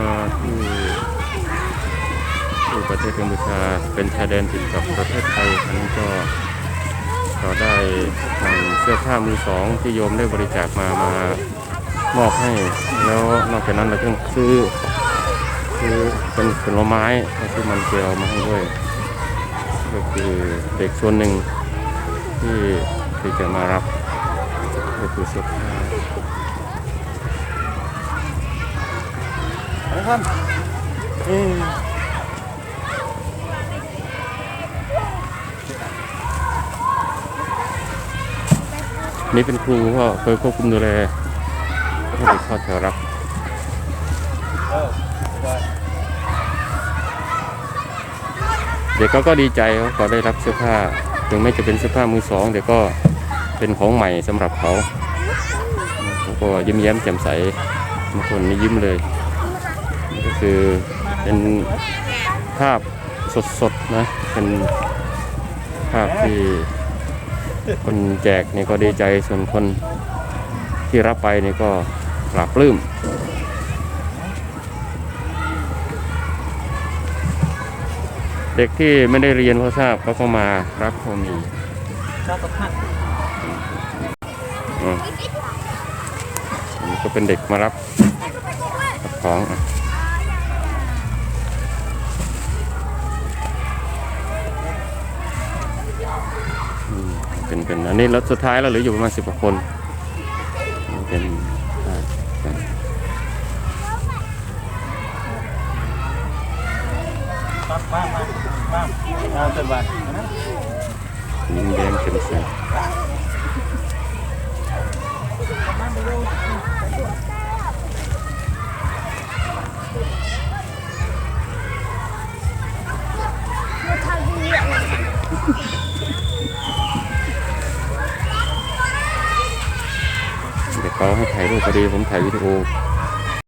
มาที่ที่ประเทศกัมพูชาเป็นชายแดนติดกับประเทศไทยอันนี้ก็เราได้นำเสื้อผ้ามือสองที่โยมได้บริจาคมามามอบให้ แล้วนอกจากนั้นเราก็ซื้อซื้อเป็นผลไม้ซื้อมันเกลียวมาให้ด้วย ก็คือเด็กส่วนหนึ่งที่ที่จะมารับก็คือเสื้อผ้า นะครับเออนี่เป็นครูก็เคยควบคุมดูแลให้เด็กเข้าแถวรับเด็กเขาก็ดีใจเขาก็ได้รับเสื้อผ้า ถึงไม่จะเป็นเสื้อผ้ามือสองแต่ก็เป็นของใหม่สำหรับเขาเขาก็ยิ้มแย้มแจ่มใสบางคนนี่ยิ้มเลย ก็คือเป็นภาพสดๆนะ เป็นภาพที่คนแจกนี่ก็ดีใจส่วนคนที่รับไปนี่ก็ปลาบปลื้มเด็กที่ไม่ได้เรียนเพราะทราบเขาก็มารับก็มีชอมีก็เป็นเด็กมารับของอะอืม เป็นเป็นอันนี้รถสุดท้ายแล้วเหลืออยู่ประมาณสิบกว่าคนนี่เป็นอ่าเป็นปั๊บปั๊บปั๊บปั๊บเอาเต็มบ้านนะยิ้มแย้มแจ่มใสเเขาให้ถ่ายรูปพอดีผมถ่ายวิดีโอ